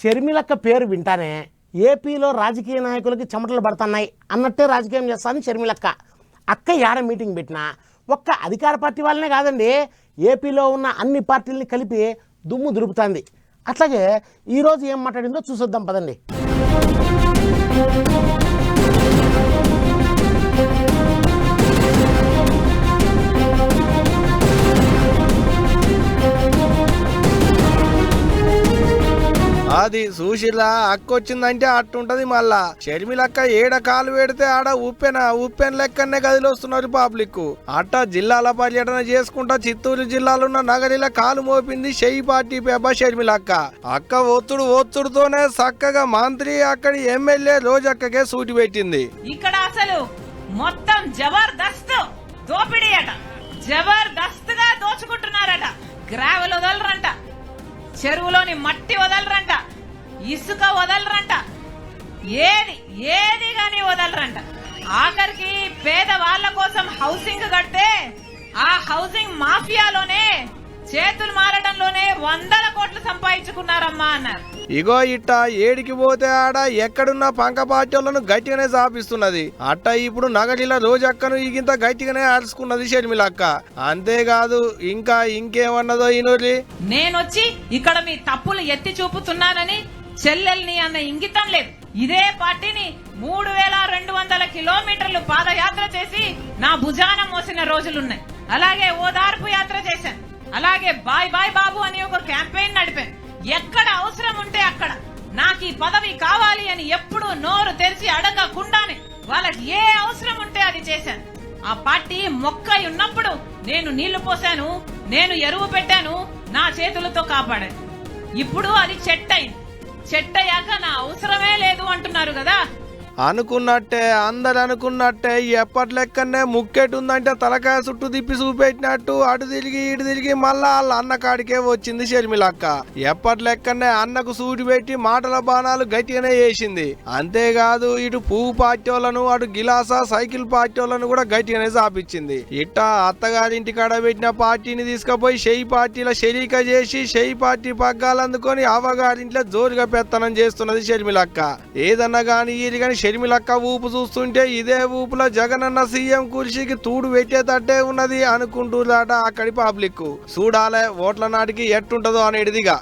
షర్మిలక్క పేరు వింటానే ఏపీలో రాజకీయ నాయకులకి చెమటలు పడుతున్నాయి అన్నట్టే రాజకీయం చేస్తాను షర్మిలక్క. అక్క యాడ మీటింగ్ పెట్టినా ఒక్క అధికార పార్టీ వాళ్ళనే కాదండి ఏపీలో ఉన్న అన్ని పార్టీలని కలిపి దుమ్ము దురుపుతుంది అట్లాగే ఈరోజు ఏం మాట్లాడిందో చూసొద్దాం పదండి. అది సుశీల అక్క వచ్చిందంటే అట్టుంటది మళ్ళా. షర్మిలక్క ఏడ కాలు పెడితే ఆడ ఉప్పెన ఉప్పెన లెక్కనే గదిలోస్తున్నారు పబ్లిక్ అట్ట జిల్లాల పర్యటన చేసుకుంటా చిత్తూరు జిల్లాలో ఉన్న నగరిల కాలు మోపింది షెయి పార్టీ పేప షర్మిలక్క. అక్క ఒత్తుడు ఒత్తుడుతోనే చక్కగా మంత్రి అక్కడి ఎమ్మెల్యే రోజక్కకే సూటి పెట్టింది. ఇక్కడ అసలు మొత్తం జబర్దస్త్ దోపిడీ అట. జబర్దస్త్గా దోచుకుంటున్నారట. గ్రావెల్ వదలరంట. చెరువులోని మట్టి వదలరంట. ఇసుక వదలరంట. ఏది ఏది గాని వదలరంట. ఆఖరికి పేద వాళ్ళ కోసం హౌసింగ్ కడితే ఆ హౌసింగ్ మాఫియాలోనే చేతులు మారడంలోనే వందల కోట్లు సంపాదించుకున్నారమ్మా అన్నారు. ఇగో ఇట్ట ఏడికి పోతే ఆడ ఎక్కడున్న పంక పార్టీలను గట్టిగానే చాపిస్తున్నది అట్ట ఇప్పుడు నగరిల రోజక్కను ఇగింత గట్టిగానే ఆడుచుకున్నది షర్మిలక్క. అంతేకాదు ఇంకా ఇంకేమన్నదో ఈనూరి నేనొచ్చి ఇక్కడ మీ తప్పులు ఎత్తి చూపుతున్నానని చెల్లెల్ని అన్న ఇంగితం లేదు. ఇదే పార్టీని మూడు వేల రెండు వందల కిలోమీటర్లు పాదయాత్ర చేసి నా భుజాన మోసిన రోజులున్నాయి. అలాగే ఓదార్పు యాత్ర చేశాను. అలాగే బాయ్ బాయ్ బాబు అని ఒక క్యాంపెయిన్ నడిపాను. ఎక్కడ అవసరం ఉంటే అక్కడ. నాకు ఈ పదవి కావాలి అని ఎప్పుడు నోరు తెరిచి అడగకుండానే వాళ్ళకి ఏ అవసరం ఉంటే అది చేశాను. ఆ పార్టీ మొక్క ఉన్నప్పుడు నేను నీళ్ళు పోశాను నేను ఎరువు పెట్టాను నా చేతులతో కాపాడాను. ఇప్పుడు అది చెట్టయింది. చెట్టయ్యాక నా అవసరమే లేదు అంటున్నారు కదా. అనుకున్నట్టే అందరు అనుకున్నట్టే ఎప్పటి లెక్కనే ముక్కెటుందంటే తలకాయ చుట్టూ తిప్పి చూపెట్టినట్టు అటు తిరిగి ఇటు తిరిగి మళ్ళా వాళ్ళ అన్న కాడికే వచ్చింది షర్మిలక్క. ఎప్పటి లెక్కనే అన్నకు సూటి పెట్టి మాటల బాణాలు గట్టిగానే వేసింది. అంతేకాదు ఇటు పువ్వు పార్టీలను అటు గిలాసా సైకిల్ పార్టీలను కూడా గట్టిగానే చాపించింది. ఇట్ట అత్తగారింటి కాడ పెట్టిన పార్టీని తీసుకుపోయి షెయి పార్టీల షరీక చేసి షెయి పార్టీ పగ్గాలు అందుకొని అవగారింట్లో జోరుగా పెత్తనం చేస్తున్నది షర్మిలక్క. ఏదన్నా కానీ ఇది కానీ షర్మిలక్క ఊపు చూస్తుంటే ఇదే ఊపులో జగనన్న సీఎం కుర్చీకి తూడు పెట్టేటట్టే ఉన్నది అనుకుంటున్నాట అక్కడి పబ్లిక్ చూడాలే ఓట్ల నాటికి ఎట్టుంటదో అనేటిదిగా